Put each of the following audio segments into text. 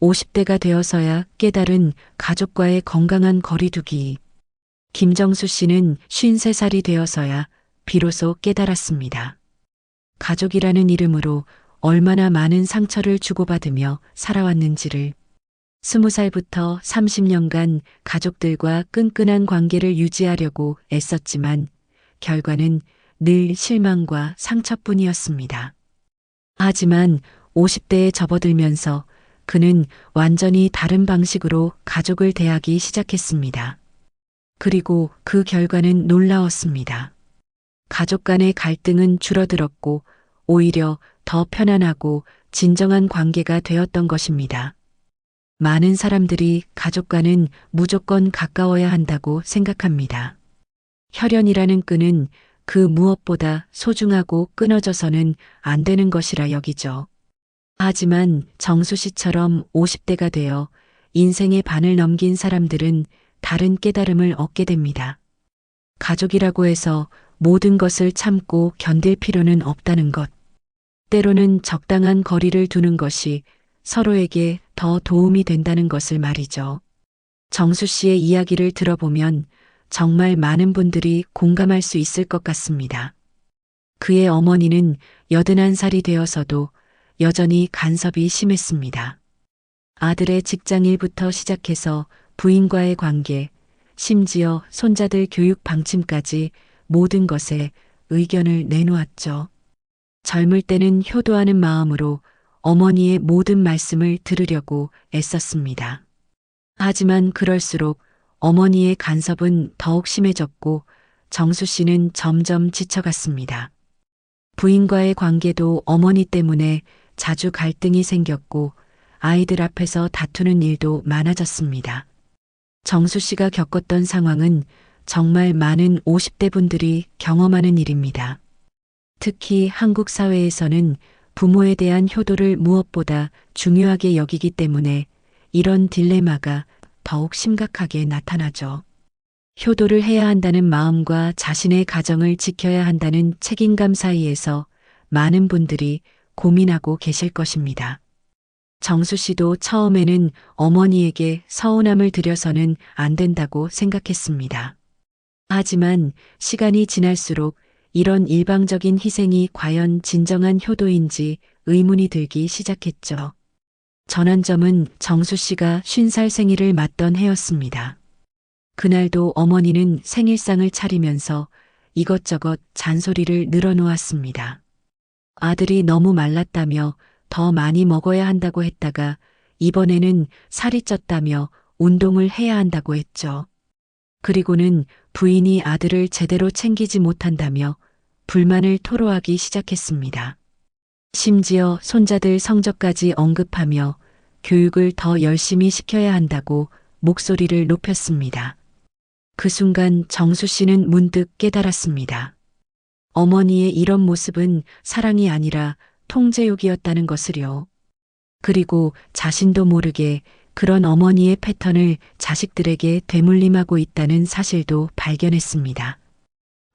50대가 되어서야 깨달은 가족과의 건강한 거리두기. 김정수 씨는 53살이 되어서야 비로소 깨달았습니다. 가족이라는 이름으로 얼마나 많은 상처를 주고받으며 살아왔는지를 20살부터 30년간 가족들과 끈끈한 관계를 유지하려고 애썼지만 결과는 늘 실망과 상처뿐이었습니다. 하지만 50대에 접어들면서 그는 완전히 다른 방식으로 가족을 대하기 시작했습니다. 그리고 그 결과는 놀라웠습니다. 가족 간의 갈등은 줄어들었고 오히려 더 편안하고 진정한 관계가 되었던 것입니다. 많은 사람들이 가족과는 무조건 가까워야 한다고 생각합니다. 혈연이라는 끈은 그 무엇보다 소중하고 끊어져서는 안 되는 것이라 여기죠. 하지만 정수 씨처럼 50대가 되어 인생의 반을 넘긴 사람들은 다른 깨달음을 얻게 됩니다. 가족이라고 해서 모든 것을 참고 견딜 필요는 없다는 것. 때로는 적당한 거리를 두는 것이 서로에게 더 도움이 된다는 것을 말이죠. 정수 씨의 이야기를 들어보면 정말 많은 분들이 공감할 수 있을 것 같습니다. 그의 어머니는 81살이 되어서도 여전히 간섭이 심했습니다. 아들의 직장 일부터 시작해서 부인과의 관계, 심지어 손자들 교육 방침까지 모든 것에 의견을 내놓았죠. 젊을 때는 효도하는 마음으로 어머니의 모든 말씀을 들으려고 애썼습니다. 하지만 그럴수록 어머니의 간섭은 더욱 심해졌고 정수 씨는 점점 지쳐갔습니다. 부인과의 관계도 어머니 때문에 자주 갈등이 생겼고 아이들 앞에서 다투는 일도 많아졌습니다. 정수 씨가 겪었던 상황은 정말 많은 50대 분들이 경험하는 일입니다. 특히 한국 사회에서는 부모에 대한 효도를 무엇보다 중요하게 여기기 때문에 이런 딜레마가 더욱 심각하게 나타나죠. 효도를 해야 한다는 마음과 자신의 가정을 지켜야 한다는 책임감 사이에서 많은 분들이 고민하고 계실 것입니다. 정수 씨도 처음에는 어머니에게 서운함을 들여서는 안 된다고 생각했습니다. 하지만 시간이 지날수록 이런 일방적인 희생이 과연 진정한 효도인지 의문이 들기 시작했죠. 전환점은 정수 씨가 50살 생일을 맞던 해였습니다. 그날도 어머니는 생일상을 차리면서 이것저것 잔소리를 늘어놓았습니다. 아들이 너무 말랐다며 더 많이 먹어야 한다고 했다가 이번에는 살이 쪘다며 운동을 해야 한다고 했죠. 그리고는 부인이 아들을 제대로 챙기지 못한다며 불만을 토로하기 시작했습니다. 심지어 손자들 성적까지 언급하며 교육을 더 열심히 시켜야 한다고 목소리를 높였습니다. 그 순간 정수 씨는 문득 깨달았습니다. 어머니의 이런 모습은 사랑이 아니라 통제욕이었다는 것을요. 그리고 자신도 모르게 그런 어머니의 패턴을 자식들에게 되물림하고 있다는 사실도 발견했습니다.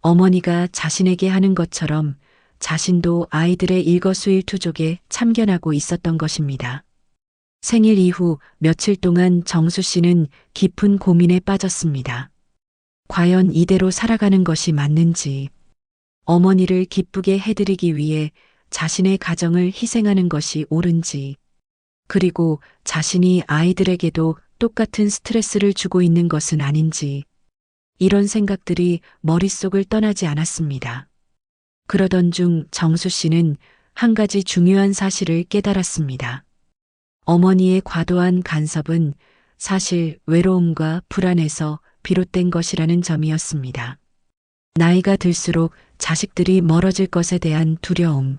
어머니가 자신에게 하는 것처럼 자신도 아이들의 일거수일투족에 참견하고 있었던 것입니다. 생일 이후 며칠 동안 정수 씨는 깊은 고민에 빠졌습니다. 과연 이대로 살아가는 것이 맞는지, 어머니를 기쁘게 해드리기 위해 자신의 가정을 희생하는 것이 옳은지, 그리고 자신이 아이들에게도 똑같은 스트레스를 주고 있는 것은 아닌지, 이런 생각들이 머릿속을 떠나지 않았습니다. 그러던 중 정수 씨는 한 가지 중요한 사실을 깨달았습니다. 어머니의 과도한 간섭은 사실 외로움과 불안에서 비롯된 것이라는 점이었습니다. 나이가 들수록 자식들이 멀어질 것에 대한 두려움,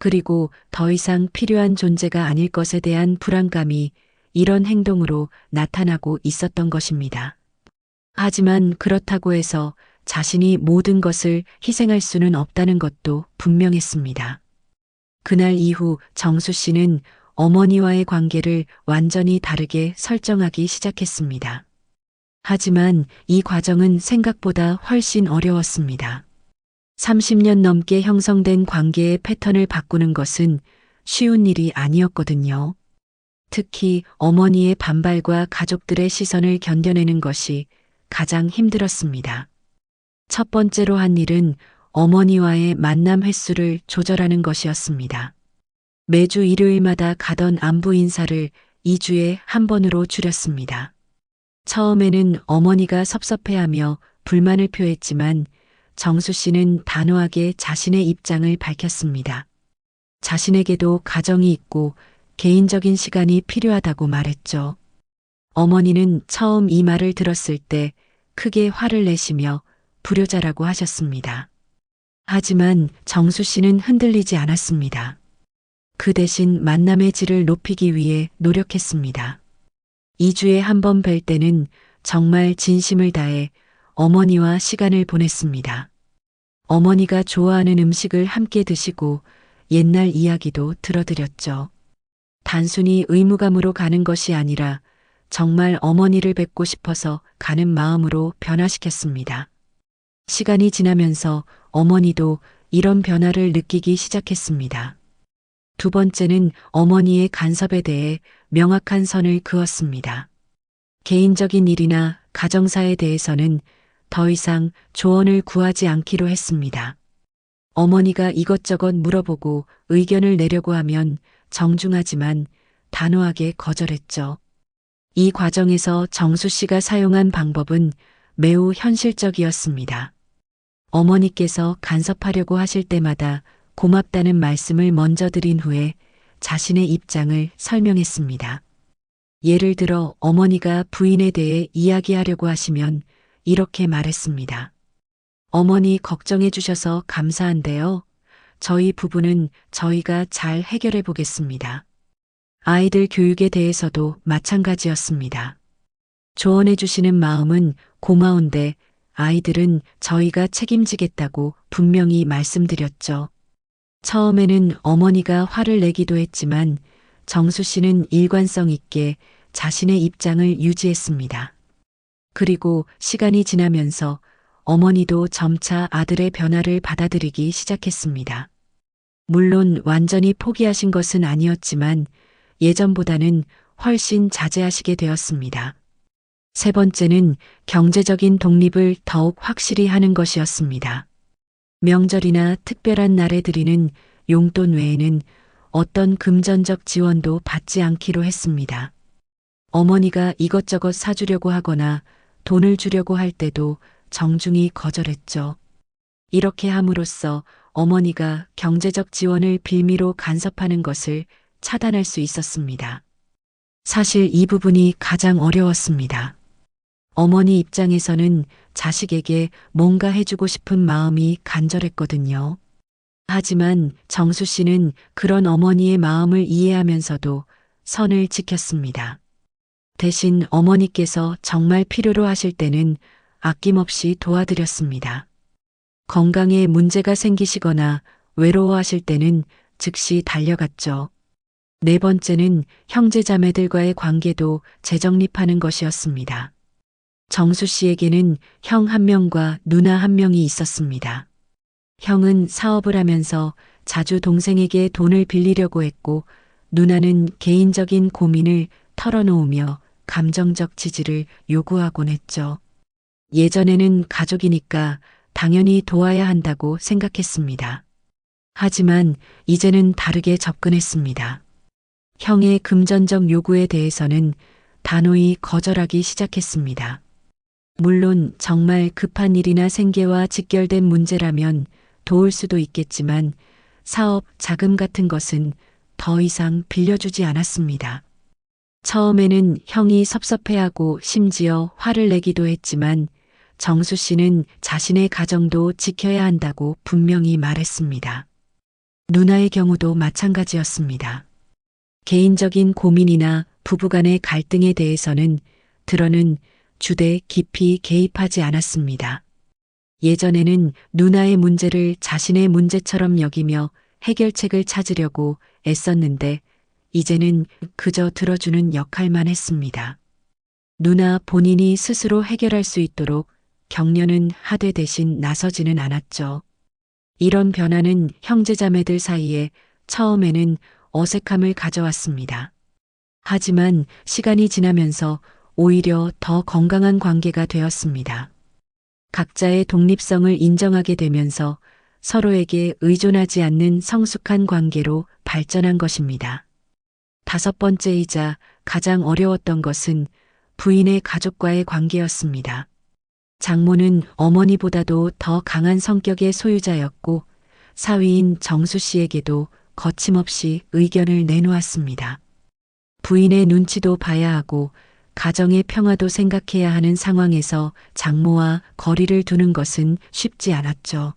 그리고 더 이상 필요한 존재가 아닐 것에 대한 불안감이 이런 행동으로 나타나고 있었던 것입니다. 하지만 그렇다고 해서 자신이 모든 것을 희생할 수는 없다는 것도 분명했습니다. 그날 이후 정수 씨는 어머니와의 관계를 완전히 다르게 설정하기 시작했습니다. 하지만 이 과정은 생각보다 훨씬 어려웠습니다. 30년 넘게 형성된 관계의 패턴을 바꾸는 것은 쉬운 일이 아니었거든요. 특히 어머니의 반발과 가족들의 시선을 견뎌내는 것이 가장 힘들었습니다. 첫 번째로 한 일은 어머니와의 만남 횟수를 조절하는 것이었습니다. 매주 일요일마다 가던 안부 인사를 2주에 한 번으로 줄였습니다. 처음에는 어머니가 섭섭해하며 불만을 표했지만 정수 씨는 단호하게 자신의 입장을 밝혔습니다. 자신에게도 가정이 있고 개인적인 시간이 필요하다고 말했죠. 어머니는 처음 이 말을 들었을 때 크게 화를 내시며 불효자라고 하셨습니다. 하지만 정수 씨는 흔들리지 않았습니다. 그 대신 만남의 질을 높이기 위해 노력했습니다. 2주에 한 번 뵐 때는 정말 진심을 다해 어머니와 시간을 보냈습니다. 어머니가 좋아하는 음식을 함께 드시고 옛날 이야기도 들어드렸죠. 단순히 의무감으로 가는 것이 아니라 정말 어머니를 뵙고 싶어서 가는 마음으로 변화시켰습니다. 시간이 지나면서 어머니도 이런 변화를 느끼기 시작했습니다. 두 번째는 어머니의 간섭에 대해 명확한 선을 그었습니다. 개인적인 일이나 가정사에 대해서는 더 이상 조언을 구하지 않기로 했습니다. 어머니가 이것저것 물어보고 의견을 내려고 하면 정중하지만 단호하게 거절했죠. 이 과정에서 정수 씨가 사용한 방법은 매우 현실적이었습니다. 어머니께서 간섭하려고 하실 때마다 고맙다는 말씀을 먼저 드린 후에 자신의 입장을 설명했습니다. 예를 들어 어머니가 부인에 대해 이야기하려고 하시면 이렇게 말했습니다. 어머니 걱정해 주셔서 감사한데요. 저희 부부는 저희가 잘 해결해 보겠습니다. 아이들 교육에 대해서도 마찬가지였습니다. 조언해 주시는 마음은 고마운데 아이들은 저희가 책임지겠다고 분명히 말씀드렸죠. 처음에는 어머니가 화를 내기도 했지만 정수 씨는 일관성 있게 자신의 입장을 유지했습니다. 그리고 시간이 지나면서 어머니도 점차 아들의 변화를 받아들이기 시작했습니다. 물론 완전히 포기하신 것은 아니었지만 예전보다는 훨씬 자제하시게 되었습니다. 세 번째는 경제적인 독립을 더욱 확실히 하는 것이었습니다. 명절이나 특별한 날에 드리는 용돈 외에는 어떤 금전적 지원도 받지 않기로 했습니다. 어머니가 이것저것 사주려고 하거나 돈을 주려고 할 때도 정중히 거절했죠. 이렇게 함으로써 어머니가 경제적 지원을 빌미로 간섭하는 것을 차단할 수 있었습니다. 사실 이 부분이 가장 어려웠습니다. 어머니 입장에서는 자식에게 뭔가 해주고 싶은 마음이 간절했거든요. 하지만 정수 씨는 그런 어머니의 마음을 이해하면서도 선을 지켰습니다. 대신 어머니께서 정말 필요로 하실 때는 아낌없이 도와드렸습니다. 건강에 문제가 생기시거나 외로워하실 때는 즉시 달려갔죠. 네 번째는 형제자매들과의 관계도 재정립하는 것이었습니다. 정수 씨에게는 형 한 명과 누나 한 명이 있었습니다. 형은 사업을 하면서 자주 동생에게 돈을 빌리려고 했고 누나는 개인적인 고민을 털어놓으며 감정적 지지를 요구하곤 했죠. 예전에는 가족이니까 당연히 도와야 한다고 생각했습니다. 하지만 이제는 다르게 접근했습니다. 형의 금전적 요구에 대해서는 단호히 거절하기 시작했습니다. 물론 정말 급한 일이나 생계와 직결된 문제라면 도울 수도 있겠지만 사업 자금 같은 것은 더 이상 빌려주지 않았습니다. 처음에는 형이 섭섭해하고 심지어 화를 내기도 했지만 정수 씨는 자신의 가정도 지켜야 한다고 분명히 말했습니다. 누나의 경우도 마찬가지였습니다. 개인적인 고민이나 부부간의 갈등에 대해서는 들어는 주대 깊이 개입하지 않았습니다. 예전에는 누나의 문제를 자신의 문제처럼 여기며 해결책을 찾으려고 애썼는데 이제는 그저 들어주는 역할만 했습니다. 누나 본인이 스스로 해결할 수 있도록 격려는 하되 대신 나서지는 않았죠. 이런 변화는 형제자매들 사이에 처음에는 어색함을 가져왔습니다. 하지만 시간이 지나면서 오히려 더 건강한 관계가 되었습니다. 각자의 독립성을 인정하게 되면서 서로에게 의존하지 않는 성숙한 관계로 발전한 것입니다. 다섯 번째이자 가장 어려웠던 것은 부인의 가족과의 관계였습니다. 장모는 어머니보다도 더 강한 성격의 소유자였고 사위인 정수 씨에게도 거침없이 의견을 내놓았습니다. 부인의 눈치도 봐야 하고 가정의 평화도 생각해야 하는 상황에서 장모와 거리를 두는 것은 쉽지 않았죠.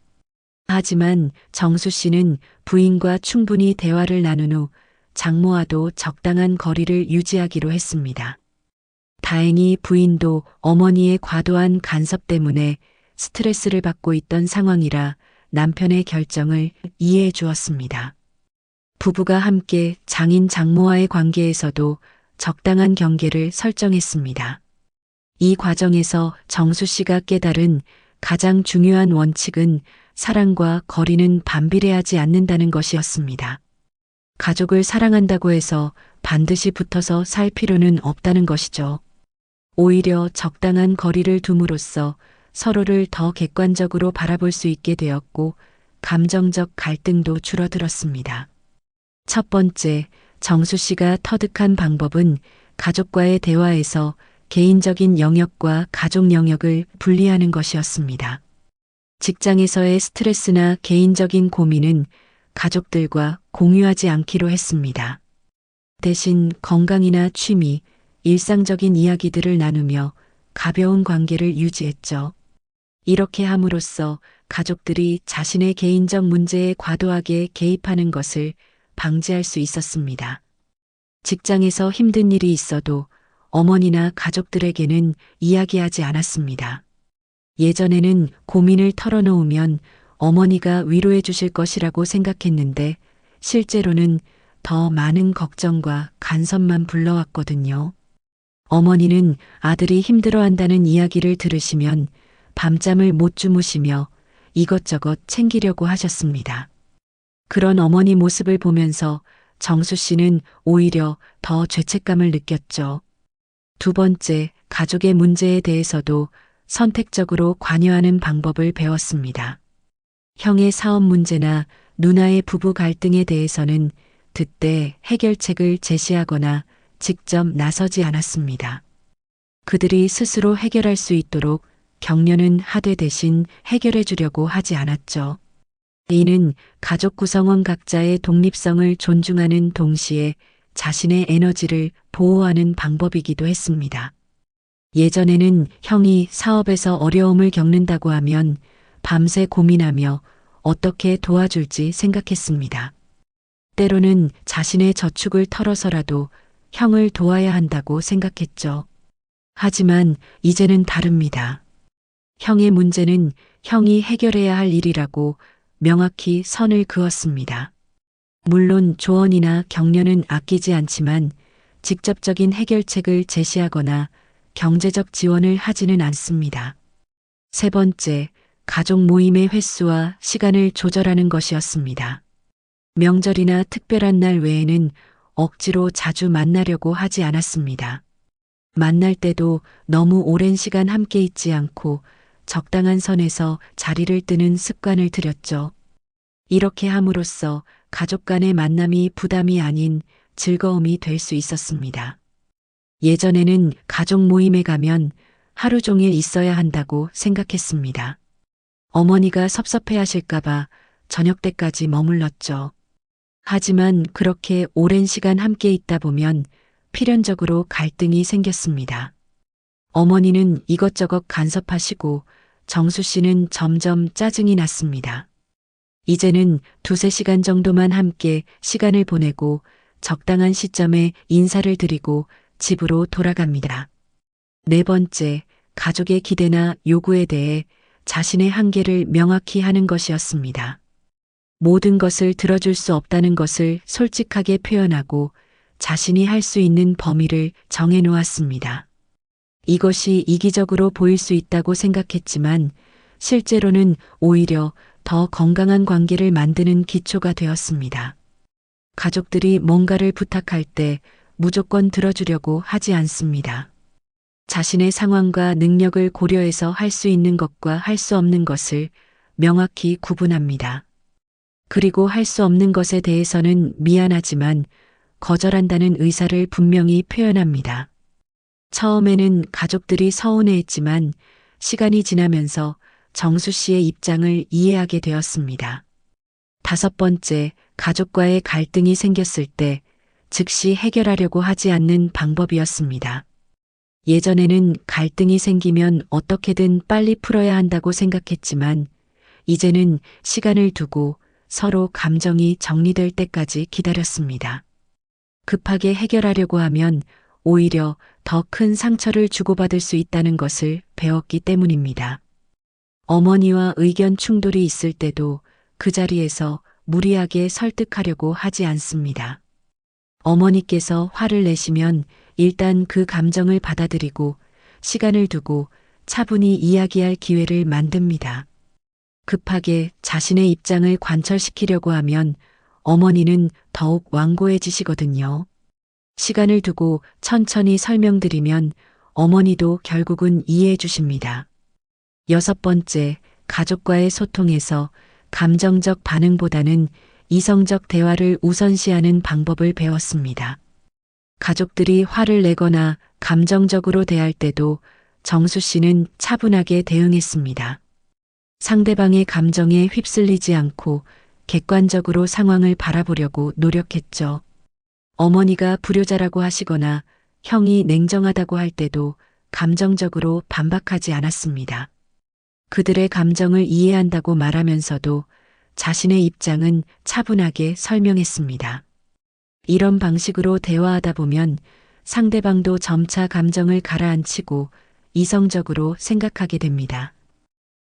하지만 정수 씨는 부인과 충분히 대화를 나눈 후 장모와도 적당한 거리를 유지하기로 했습니다. 다행히 부인도 어머니의 과도한 간섭 때문에 스트레스를 받고 있던 상황이라 남편의 결정을 이해해 주었습니다. 부부가 함께 장인 장모와의 관계에서도 적당한 경계를 설정했습니다. 이 과정에서 정수 씨가 깨달은 가장 중요한 원칙은 사랑과 거리는 반비례하지 않는다는 것이었습니다. 가족을 사랑한다고 해서 반드시 붙어서 살 필요는 없다는 것이죠. 오히려 적당한 거리를 둠으로써 서로를 더 객관적으로 바라볼 수 있게 되었고 감정적 갈등도 줄어들었습니다. 첫 번째, 정수 씨가 터득한 방법은 가족과의 대화에서 개인적인 영역과 가족 영역을 분리하는 것이었습니다. 직장에서의 스트레스나 개인적인 고민은 가족들과 공유하지 않기로 했습니다. 대신 건강이나 취미, 일상적인 이야기들을 나누며 가벼운 관계를 유지했죠. 이렇게 함으로써 가족들이 자신의 개인적 문제에 과도하게 개입하는 것을 방지할 수 있었습니다. 직장에서 힘든 일이 있어도 어머니나 가족들에게는 이야기하지 않았습니다. 예전에는 고민을 털어놓으면 어머니가 위로해 주실 것이라고 생각했는데 실제로는 더 많은 걱정과 간섭만 불러왔거든요. 어머니는 아들이 힘들어한다는 이야기를 들으시면 밤잠을 못 주무시며 이것저것 챙기려고 하셨습니다. 그런 어머니 모습을 보면서 정수 씨는 오히려 더 죄책감을 느꼈죠. 두 번째, 가족의 문제에 대해서도 선택적으로 관여하는 방법을 배웠습니다. 형의 사업 문제나 누나의 부부 갈등에 대해서는 그때 해결책을 제시하거나 직접 나서지 않았습니다. 그들이 스스로 해결할 수 있도록 격려는 하되 대신 해결해 주려고 하지 않았죠. 이는 가족 구성원 각자의 독립성을 존중하는 동시에 자신의 에너지를 보호하는 방법이기도 했습니다. 예전에는 형이 사업에서 어려움을 겪는다고 하면 밤새 고민하며 어떻게 도와줄지 생각했습니다. 때로는 자신의 저축을 털어서라도 형을 도와야 한다고 생각했죠. 하지만 이제는 다릅니다. 형의 문제는 형이 해결해야 할 일이라고 명확히 선을 그었습니다. 물론 조언이나 격려는 아끼지 않지만 직접적인 해결책을 제시하거나 경제적 지원을 하지는 않습니다. 세 번째, 가족 모임의 횟수와 시간을 조절하는 것이었습니다. 명절이나 특별한 날 외에는 억지로 자주 만나려고 하지 않았습니다. 만날 때도 너무 오랜 시간 함께 있지 않고 적당한 선에서 자리를 뜨는 습관을 들였죠. 이렇게 함으로써 가족 간의 만남이 부담이 아닌 즐거움이 될 수 있었습니다. 예전에는 가족 모임에 가면 하루 종일 있어야 한다고 생각했습니다. 어머니가 섭섭해 하실까봐 저녁 때까지 머물렀죠. 하지만 그렇게 오랜 시간 함께 있다 보면 필연적으로 갈등이 생겼습니다. 어머니는 이것저것 간섭하시고 정수 씨는 점점 짜증이 났습니다. 이제는 두세 시간 정도만 함께 시간을 보내고 적당한 시점에 인사를 드리고 집으로 돌아갑니다. 네 번째, 가족의 기대나 요구에 대해 자신의 한계를 명확히 하는 것이었습니다. 모든 것을 들어줄 수 없다는 것을 솔직하게 표현하고 자신이 할 수 있는 범위를 정해 놓았습니다. 이것이 이기적으로 보일 수 있다고 생각했지만 실제로는 오히려 더 건강한 관계를 만드는 기초가 되었습니다. 가족들이 뭔가를 부탁할 때 무조건 들어주려고 하지 않습니다. 자신의 상황과 능력을 고려해서 할 수 있는 것과 할 수 없는 것을 명확히 구분합니다. 그리고 할 수 없는 것에 대해서는 미안하지만 거절한다는 의사를 분명히 표현합니다. 처음에는 가족들이 서운해했지만 시간이 지나면서 정수 씨의 입장을 이해하게 되었습니다. 다섯 번째, 가족과의 갈등이 생겼을 때 즉시 해결하려고 하지 않는 방법이었습니다. 예전에는 갈등이 생기면 어떻게든 빨리 풀어야 한다고 생각했지만 이제는 시간을 두고 서로 감정이 정리될 때까지 기다렸습니다. 급하게 해결하려고 하면 오히려 더 큰 상처를 주고받을 수 있다는 것을 배웠기 때문입니다. 어머니와 의견 충돌이 있을 때도 그 자리에서 무리하게 설득하려고 하지 않습니다. 어머니께서 화를 내시면 일단 그 감정을 받아들이고 시간을 두고 차분히 이야기할 기회를 만듭니다. 급하게 자신의 입장을 관철시키려고 하면 어머니는 더욱 완고해지시거든요. 시간을 두고 천천히 설명드리면 어머니도 결국은 이해해 주십니다. 여섯 번째, 가족과의 소통에서 감정적 반응보다는 이성적 대화를 우선시하는 방법을 배웠습니다. 가족들이 화를 내거나 감정적으로 대할 때도 정수 씨는 차분하게 대응했습니다. 상대방의 감정에 휩쓸리지 않고 객관적으로 상황을 바라보려고 노력했죠. 어머니가 불효자라고 하시거나 형이 냉정하다고 할 때도 감정적으로 반박하지 않았습니다. 그들의 감정을 이해한다고 말하면서도 자신의 입장은 차분하게 설명했습니다. 이런 방식으로 대화하다 보면 상대방도 점차 감정을 가라앉히고 이성적으로 생각하게 됩니다.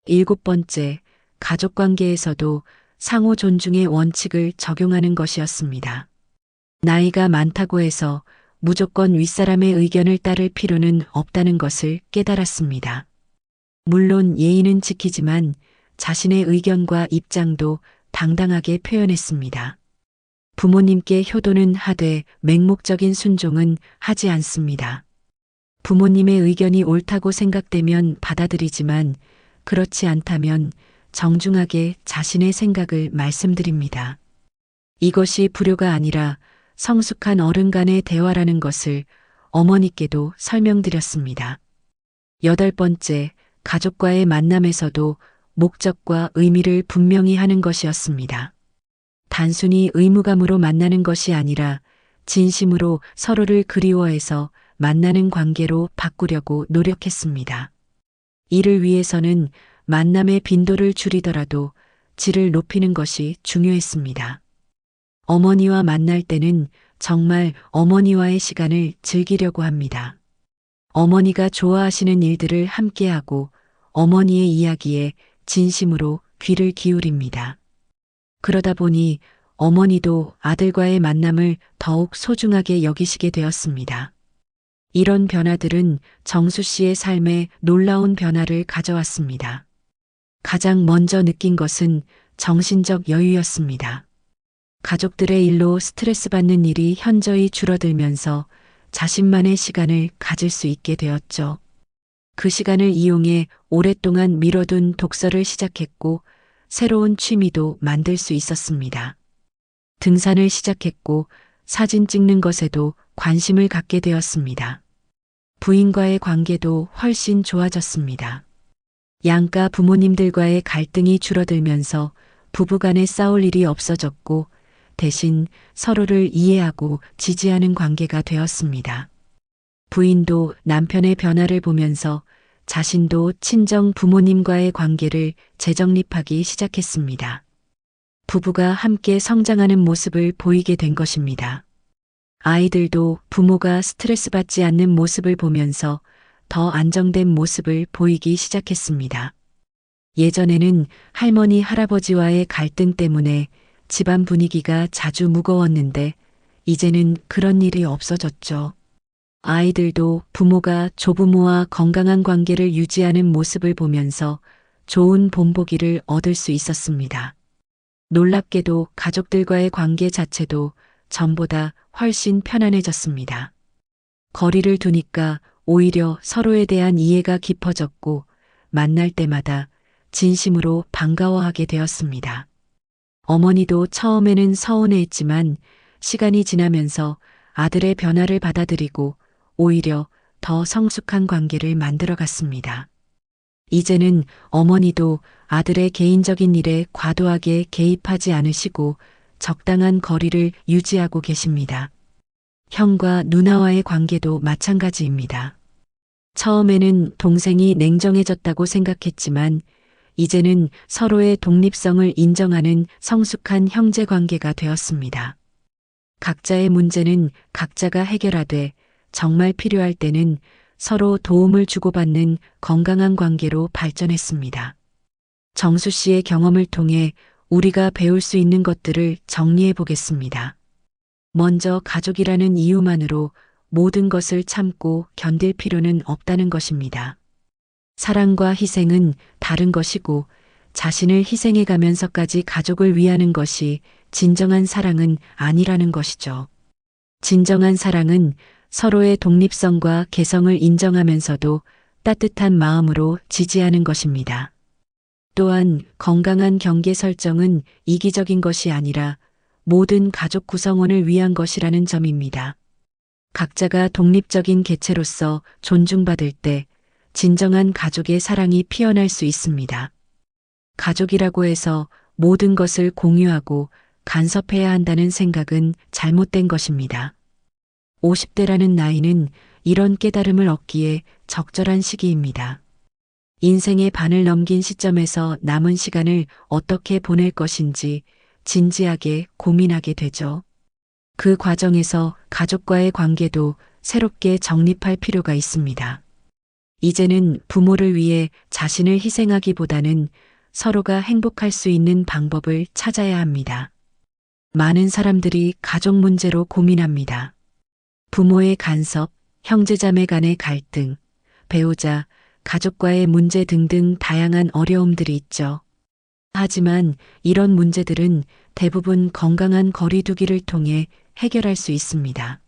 일곱 번째, 가족 관계에서도 상호 존중의 원칙을 적용하는 것이었습니다. 나이가 많다고 해서 무조건 윗사람의 의견을 따를 필요는 없다는 것을 깨달았습니다. 물론 예의는 지키지만 자신의 의견과 입장도 당당하게 표현했습니다. 부모님께 효도는 하되 맹목적인 순종은 하지 않습니다. 부모님의 의견이 옳다고 생각되면 받아들이지만 그렇지 않다면 정중하게 자신의 생각을 말씀드립니다. 이것이 불효가 아니라 성숙한 어른 간의 대화라는 것을 어머니께도 설명드렸습니다. 여덟 번째, 가족과의 만남에서도 목적과 의미를 분명히 하는 것이었습니다. 단순히 의무감으로 만나는 것이 아니라 진심으로 서로를 그리워해서 만나는 관계로 바꾸려고 노력했습니다. 이를 위해서는 만남의 빈도를 줄이더라도 질을 높이는 것이 중요했습니다. 어머니와 만날 때는 정말 어머니와의 시간을 즐기려고 합니다. 어머니가 좋아하시는 일들을 함께하고 어머니의 이야기에 진심으로 귀를 기울입니다. 그러다 보니 어머니도 아들과의 만남을 더욱 소중하게 여기시게 되었습니다. 이런 변화들은 정수 씨의 삶에 놀라운 변화를 가져왔습니다. 가장 먼저 느낀 것은 정신적 여유였습니다. 가족들의 일로 스트레스 받는 일이 현저히 줄어들면서 자신만의 시간을 가질 수 있게 되었죠. 그 시간을 이용해 오랫동안 미뤄둔 독서를 시작했고 새로운 취미도 만들 수 있었습니다. 등산을 시작했고 사진 찍는 것에도 관심을 갖게 되었습니다. 부인과의 관계도 훨씬 좋아졌습니다. 양가 부모님들과의 갈등이 줄어들면서 부부간에 싸울 일이 없어졌고 대신 서로를 이해하고 지지하는 관계가 되었습니다. 부인도 남편의 변화를 보면서 자신도 친정 부모님과의 관계를 재정립하기 시작했습니다. 부부가 함께 성장하는 모습을 보이게 된 것입니다. 아이들도 부모가 스트레스 받지 않는 모습을 보면서 더 안정된 모습을 보이기 시작했습니다. 예전에는 할머니, 할아버지와의 갈등 때문에 집안 분위기가 자주 무거웠는데 이제는 그런 일이 없어졌죠. 아이들도 부모가 조부모와 건강한 관계를 유지하는 모습을 보면서 좋은 본보기를 얻을 수 있었습니다. 놀랍게도 가족들과의 관계 자체도 전보다 훨씬 편안해졌습니다. 거리를 두니까 오히려 서로에 대한 이해가 깊어졌고 만날 때마다 진심으로 반가워하게 되었습니다. 어머니도 처음에는 서운해했지만 시간이 지나면서 아들의 변화를 받아들이고 오히려 더 성숙한 관계를 만들어 갔습니다. 이제는 어머니도 아들의 개인적인 일에 과도하게 개입하지 않으시고 적당한 거리를 유지하고 계십니다. 형과 누나와의 관계도 마찬가지입니다. 처음에는 동생이 냉정해졌다고 생각했지만 이제는 서로의 독립성을 인정하는 성숙한 형제 관계가 되었습니다. 각자의 문제는 각자가 해결하되 정말 필요할 때는 서로 도움을 주고받는 건강한 관계로 발전했습니다. 정수 씨의 경험을 통해 우리가 배울 수 있는 것들을 정리해 보겠습니다. 먼저 가족이라는 이유만으로 모든 것을 참고 견딜 필요는 없다는 것입니다. 사랑과 희생은 다른 것이고 자신을 희생해 가면서까지 가족을 위하는 것이 진정한 사랑은 아니라는 것이죠. 진정한 사랑은 서로의 독립성과 개성을 인정하면서도 따뜻한 마음으로 지지하는 것입니다. 또한 건강한 경계 설정은 이기적인 것이 아니라 모든 가족 구성원을 위한 것이라는 점입니다. 각자가 독립적인 개체로서 존중받을 때 진정한 가족의 사랑이 피어날 수 있습니다. 가족이라고 해서 모든 것을 공유하고 간섭해야 한다는 생각은 잘못된 것입니다. 50대라는 나이는 이런 깨달음을 얻기에 적절한 시기입니다. 인생의 반을 넘긴 시점에서 남은 시간을 어떻게 보낼 것인지 진지하게 고민하게 되죠. 그 과정에서 가족과의 관계도 새롭게 정립할 필요가 있습니다. 이제는 부모를 위해 자신을 희생하기보다는 서로가 행복할 수 있는 방법을 찾아야 합니다. 많은 사람들이 가족 문제로 고민합니다. 부모의 간섭, 형제자매 간의 갈등, 배우자, 가족과의 문제 등등 다양한 어려움들이 있죠. 하지만 이런 문제들은 대부분 건강한 거리두기를 통해 해결할 수 있습니다.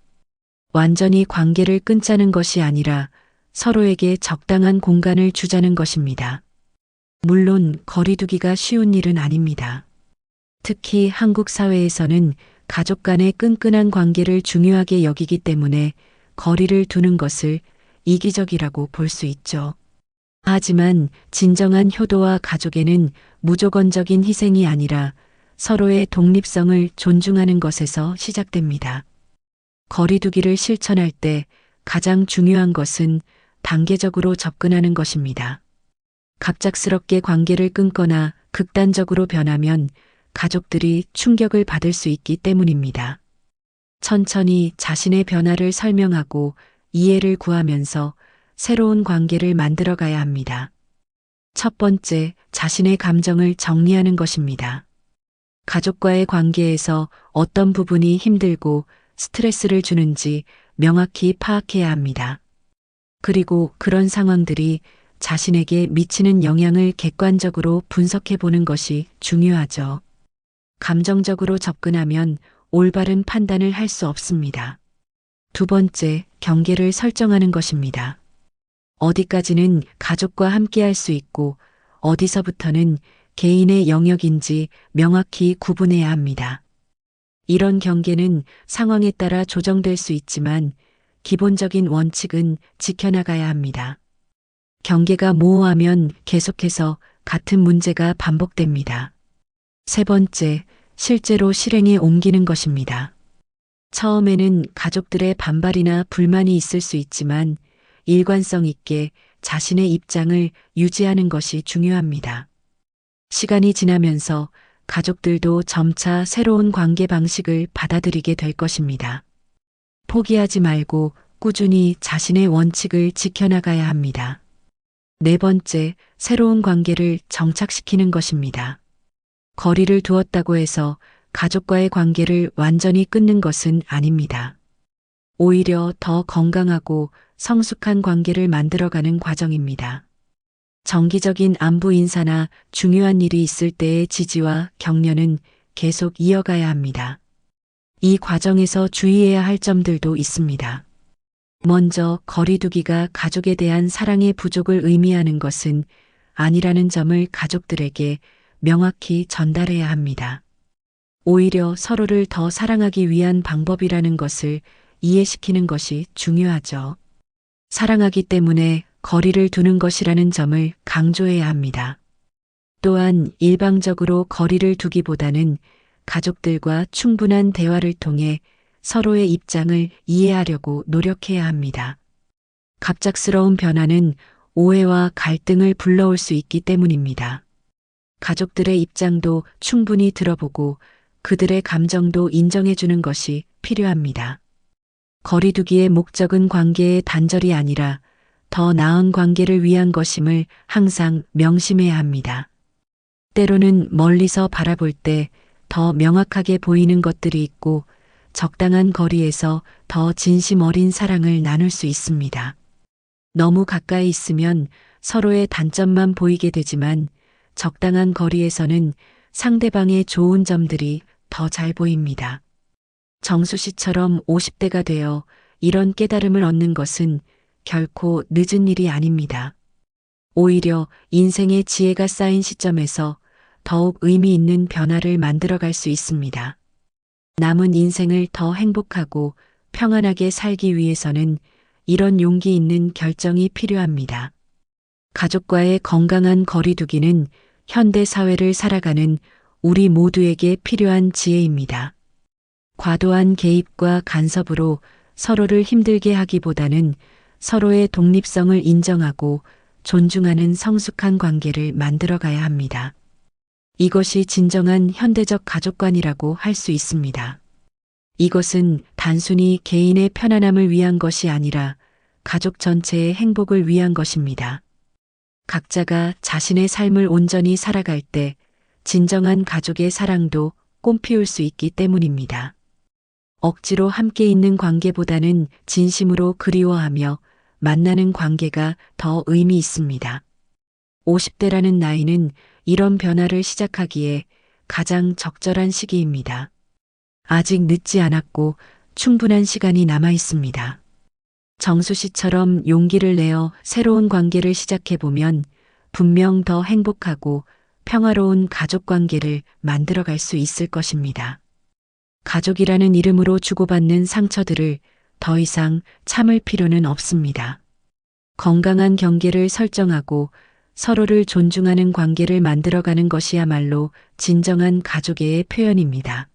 완전히 관계를 끊자는 것이 아니라 서로에게 적당한 공간을 주자는 것입니다. 물론 거리두기가 쉬운 일은 아닙니다. 특히 한국 사회에서는 가족 간의 끈끈한 관계를 중요하게 여기기 때문에 거리를 두는 것을 이기적이라고 볼 수 있죠. 하지만 진정한 효도와 가족에는 무조건적인 희생이 아니라 서로의 독립성을 존중하는 것에서 시작됩니다. 거리두기를 실천할 때 가장 중요한 것은 단계적으로 접근하는 것입니다. 갑작스럽게 관계를 끊거나 극단적으로 변하면 가족들이 충격을 받을 수 있기 때문입니다. 천천히 자신의 변화를 설명하고 이해를 구하면서 새로운 관계를 만들어 가야 합니다. 첫 번째, 자신의 감정을 정리하는 것입니다. 가족과의 관계에서 어떤 부분이 힘들고 스트레스를 주는지 명확히 파악해야 합니다. 그리고 그런 상황들이 자신에게 미치는 영향을 객관적으로 분석해 보는 것이 중요하죠. 감정적으로 접근하면 올바른 판단을 할 수 없습니다. 두 번째, 경계를 설정하는 것입니다. 어디까지는 가족과 함께 할 수 있고 어디서부터는 개인의 영역인지 명확히 구분해야 합니다. 이런 경계는 상황에 따라 조정될 수 있지만 기본적인 원칙은 지켜나가야 합니다. 경계가 모호하면 계속해서 같은 문제가 반복됩니다. 세 번째, 실제로 실행에 옮기는 것입니다. 처음에는 가족들의 반발이나 불만이 있을 수 있지만 일관성 있게 자신의 입장을 유지하는 것이 중요합니다. 시간이 지나면서 가족들도 점차 새로운 관계 방식을 받아들이게 될 것입니다. 포기하지 말고 꾸준히 자신의 원칙을 지켜나가야 합니다. 네 번째, 새로운 관계를 정착시키는 것입니다. 거리를 두었다고 해서 가족과의 관계를 완전히 끊는 것은 아닙니다. 오히려 더 건강하고 성숙한 관계를 만들어가는 과정입니다. 정기적인 안부 인사나 중요한 일이 있을 때의 지지와 격려는 계속 이어가야 합니다. 이 과정에서 주의해야 할 점들도 있습니다. 먼저 거리두기가 가족에 대한 사랑의 부족을 의미하는 것은 아니라는 점을 가족들에게 명확히 전달해야 합니다. 오히려 서로를 더 사랑하기 위한 방법이라는 것을 이해시키는 것이 중요하죠. 사랑하기 때문에 거리를 두는 것이라는 점을 강조해야 합니다. 또한 일방적으로 거리를 두기보다는 가족들과 충분한 대화를 통해 서로의 입장을 이해하려고 노력해야 합니다. 갑작스러운 변화는 오해와 갈등을 불러올 수 있기 때문입니다. 가족들의 입장도 충분히 들어보고 그들의 감정도 인정해주는 것이 필요합니다. 거리두기의 목적은 관계의 단절이 아니라 더 나은 관계를 위한 것임을 항상 명심해야 합니다. 때로는 멀리서 바라볼 때 더 명확하게 보이는 것들이 있고 적당한 거리에서 더 진심 어린 사랑을 나눌 수 있습니다. 너무 가까이 있으면 서로의 단점만 보이게 되지만 적당한 거리에서는 상대방의 좋은 점들이 더 잘 보입니다. 정수 씨처럼 50대가 되어 이런 깨달음을 얻는 것은 결코 늦은 일이 아닙니다. 오히려 인생의 지혜가 쌓인 시점에서 더욱 의미 있는 변화를 만들어갈 수 있습니다. 남은 인생을 더 행복하고 평안하게 살기 위해서는 이런 용기 있는 결정이 필요합니다. 가족과의 건강한 거리두기는 현대 사회를 살아가는 우리 모두에게 필요한 지혜입니다. 과도한 개입과 간섭으로 서로를 힘들게 하기보다는 서로의 독립성을 인정하고 존중하는 성숙한 관계를 만들어 가야 합니다. 이것이 진정한 현대적 가족관이라고 할 수 있습니다. 이것은 단순히 개인의 편안함을 위한 것이 아니라 가족 전체의 행복을 위한 것입니다. 각자가 자신의 삶을 온전히 살아갈 때 진정한 가족의 사랑도 꽃피울 수 있기 때문입니다. 억지로 함께 있는 관계보다는 진심으로 그리워하며 만나는 관계가 더 의미 있습니다. 50대라는 나이는 이런 변화를 시작하기에 가장 적절한 시기입니다. 아직 늦지 않았고 충분한 시간이 남아 있습니다. 정수 씨처럼 용기를 내어 새로운 관계를 시작해보면 분명 더 행복하고 평화로운 가족 관계를 만들어갈 수 있을 것입니다. 가족이라는 이름으로 주고받는 상처들을 더 이상 참을 필요는 없습니다. 건강한 경계를 설정하고 서로를 존중하는 관계를 만들어가는 것이야말로 진정한 가족의 표현입니다.